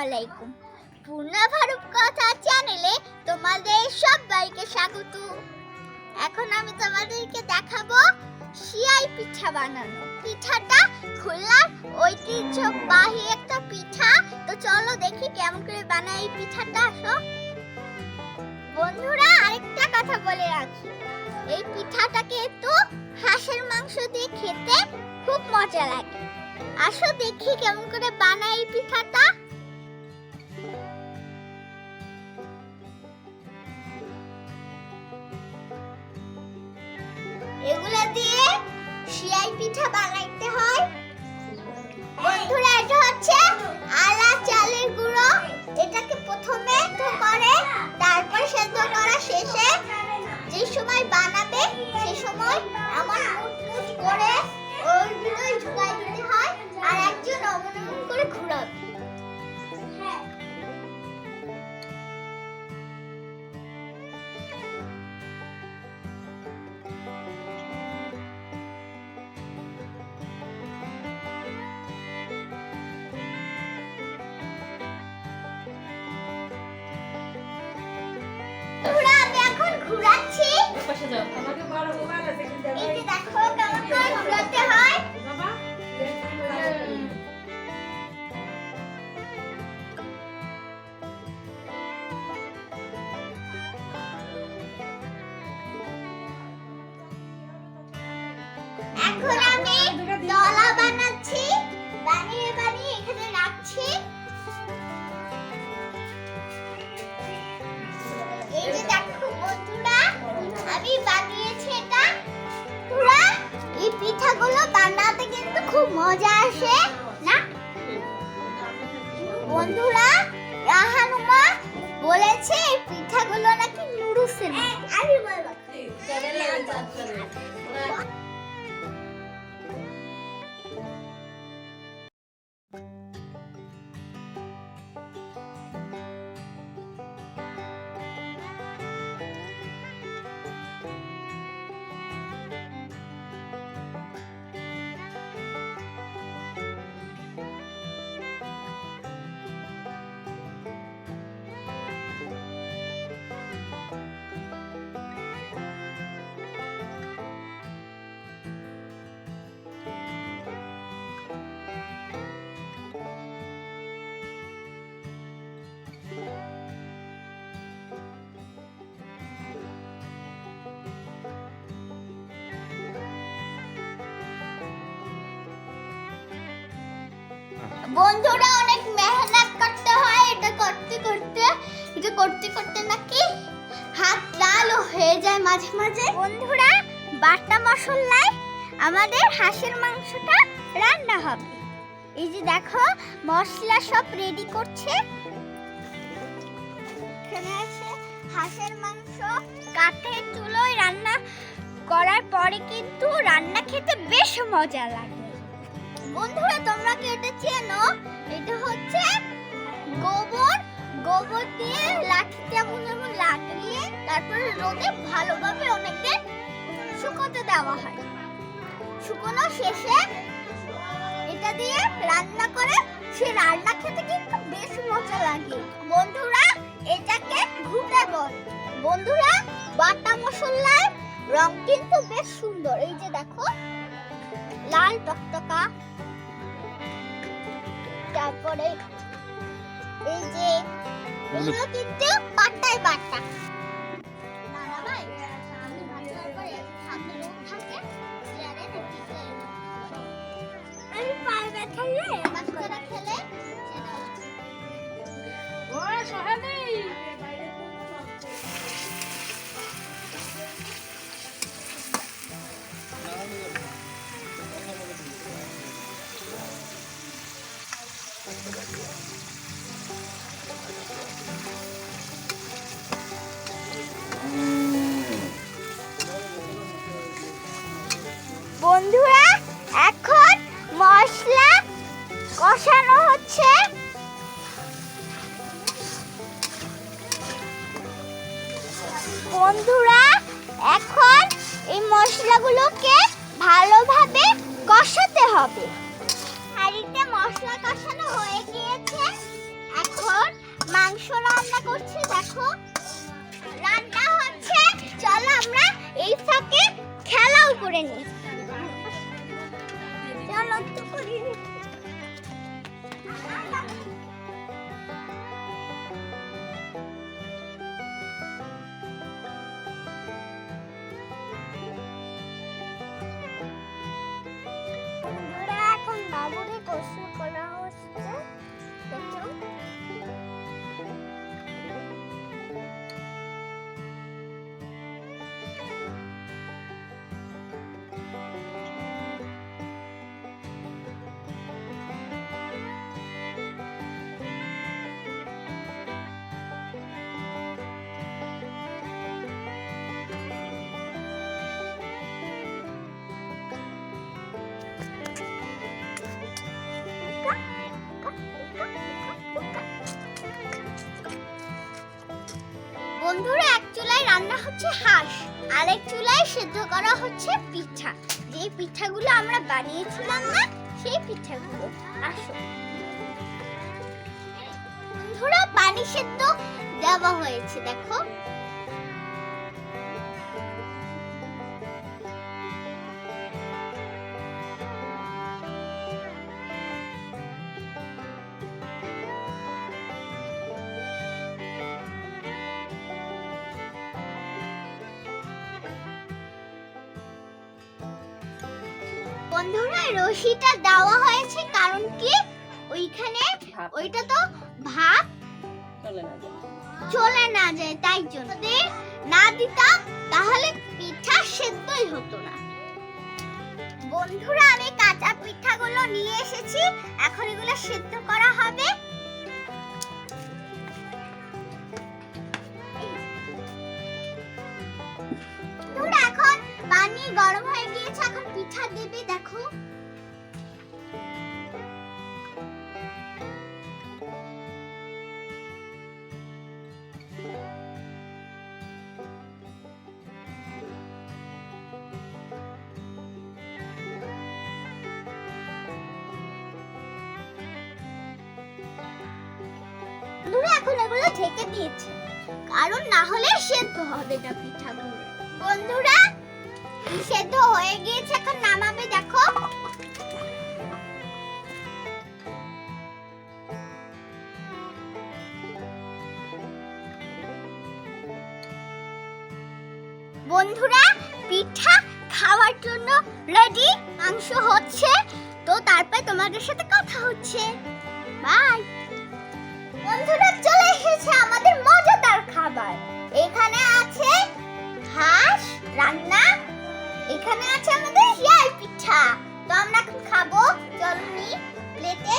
আলাইকুম পূর্ণা ভারত কথা চ্যানেলে তোমাদের সবাইকে স্বাগত। এখন আমি তোমাদেরকে দেখাবো পিঠা বানানো। পিঠাটা একটা পিঠা। তো চলো দেখি কেমন করে বানাই পিঠাটা, আসো। বন্ধুরা, আরেকটা কথা বলে রাখি। এই পিঠাটাকে তো হাঁসের মাংস দিয়ে খেতে খুব মজা লাগে। আসো দেখি কেমন করে বানাই পিঠা বানাইতে হয়। বন্ধুরা এটা হচ্ছে আলা চালের গুঁড়ো। এটাকে প্রথমে তো করে তারপর সেদ্ধ করা শেষে যে সময় বানাবে সে সময় আমার করে ওই ভিতরে ঢুকাই দিতে পাশে যাও। আমাকে বড় মোবাইল আছে কিন্তু দেখো কেমন হয়। খুব মজা আসে না? বন্ধুরা রাহানুমা বলেছে এই পিঠাগুলো নাকি নুডলসের আমি বলব। বন্ধুরা অনেক মেহনত করতে হয়, এটা করতে করতে, এটা করতে করতে নাকি হাত লাল হয়ে যায় মাঝে মাঝে। বন্ধুরা, বাটা মশলায় আমাদের হাঁসের মাংসটা রান্না হবে। এই যে দেখো, মশলা সব রেডি করছে। হাঁসের মাংস, কাঠের চুলোয় রান্না করার পরে কিন্তু রান্না খেতে বেশ মজা লাগে। বন্ধুরা, তোমরা কি এটা চেনো? এটা হচ্ছে গোবর। গোবর দিয়ে লাঠিতে এমন এমন লাগিয়ে তারপরে রোদে ভালোভাবে অনেকদিন শুকোতে দেওয়া হয়। শুকোনো শেষে এটা দিয়ে রান্না করে সে রান্না খেতে কিন্তু বেশ মজা লাগে। বন্ধুরা, এটাকে ঘুটে বল। বন্ধুরা, বাটা মশলার রং কিন্তু বেশ সুন্দর। এই যে দেখো লাল টকটকা। তারপরে এই যে এগুলো কিন্তু পাট্টায় বাটা। মশলাগুলোকে ভালোভাবে কষাতে হবে। হাঁড়িতে মশলা কষানো হয়ে গিয়েছে। এখন মাংস রান্না করছি, দেখো। রান্না হচ্ছে, চলো আমরা এই ফাঁকে খেলাও করে নিই। চলো তো করি বন্ধুরা এক চুলায় রান্না হচ্ছে হাঁস, আরেক চুলায় সেদ্ধ করা হচ্ছে পিঠা। যে পিঠাগুলো আমরা বানিয়েছিলাম না, সেই পিঠাগুলো। আসো। বন্ধুরা পানি সেদ্ধ দেওয়া হয়েছে, দেখো। বন্ধুরা রশিটা দেওয়া হয়েছে কারণ কি? ওইখানে ওইটা তো ভাত চলে না যায়। তাই জন্য। না দিতাম তাহলে পিঠা সেদ্ধই হতো না। বন্ধুরা আমি কাঁচা পিঠাগুলো নিয়ে এসেছি। এখন এগুলো সেদ্ধ করা হবে। এখন পানি গরম হয়ে গিয়েছে এখন পিঠা দেবে দেখো। এখন এগুলো ঢেকে দিয়েছে। কারণ না হলে সেদ্ধ হবে না পিঠাগুলো। সেদ্ধ হয়ে গিয়েছে, এখন নামাবে, দেখো। বন্ধুরা, পিঠা খাওয়ার জন্য রেডি মাংস হচ্ছে। তো তারপর তোমাদের সাথে কথা হচ্ছে। বাই বন্ধুরা, চলে এসেছে আমাদের মজাদার খাবার। এখানে আছে হাঁস, রান্না এখানে আছে আমাদের শিয়াল পিঠা। তো আমরা খাব চলো নি প্লেটে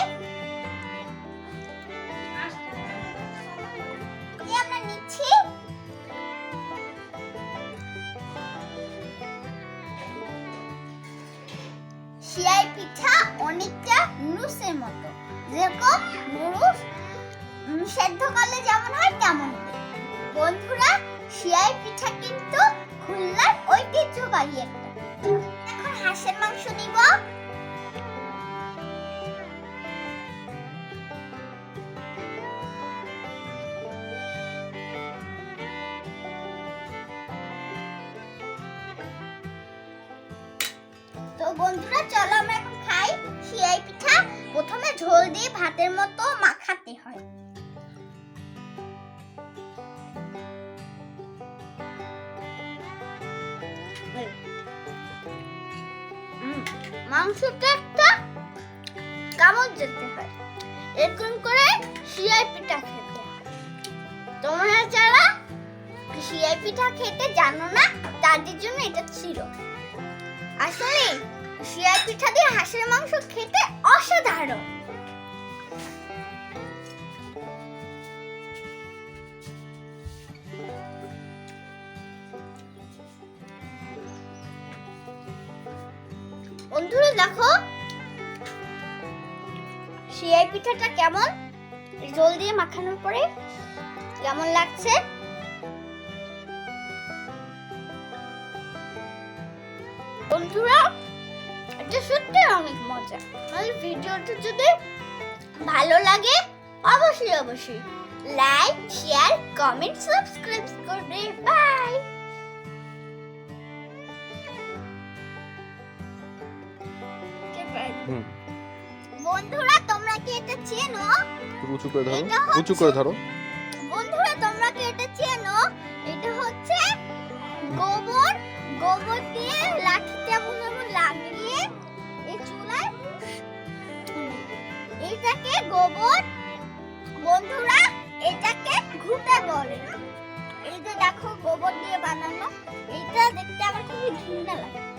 পিঠা অনেকটা নুডলসের মতো। যেরকম নুডলস সেদ্ধ করলে যেমন হয় তেমন বন্ধুরা, শিয়াল পিঠা কিন্তু খুলনার ঐতিহ্যবাহী একটা। এখন হাঁসের মাংস নিব। তো বন্ধুরা, চলো আমরা এখন খাই। শিয়াই পিঠা। প্রথমে ঝোল দিয়ে ভাতের মতো মাখাতে হয়। মাংসটা একটা কামড় যেতে হয়। এরকম করে শিয়াই পিঠা খেতে তোমরা যারা শিয়াই পিঠা খেতে জানো না, তাদের জন্য এটা ছিল। আসলে শিয়াই পিঠা দিয়ে হাঁসের মাংস খেতে অসাধারণ। বন্ধুরা, দেখো। শিয়াই পিঠাটা কেমন? জল দিয়ে মাখানোর পরে কেমন লাগছে? বন্ধুরা, এটা সত্যি অনেক মজা। আর ভিডিওটা যদি ভালো লাগে, অবশ্যই অবশ্যই লাইক, শেয়ার, কমেন্ট, সাবস্ক্রাইব করবে। বাই! বন্ধুরা তোমরা কি এটা চেনো? উঁচু করে ধরো উঁচু করে ধরো। বন্ধুরা তোমরা কি এটা চেনো? এটা হচ্ছে গোবর। গোবর দিয়ে লাঠিতে এমন এমন লাগিয়ে এই চুলায় এটাকে গোবর বন্ধুরা এটাকে ঘুটে বলে। এই যে দেখো গোবর দিয়ে বানানো। এটা দেখতে আমার খুবই ঘৃণা লাগে।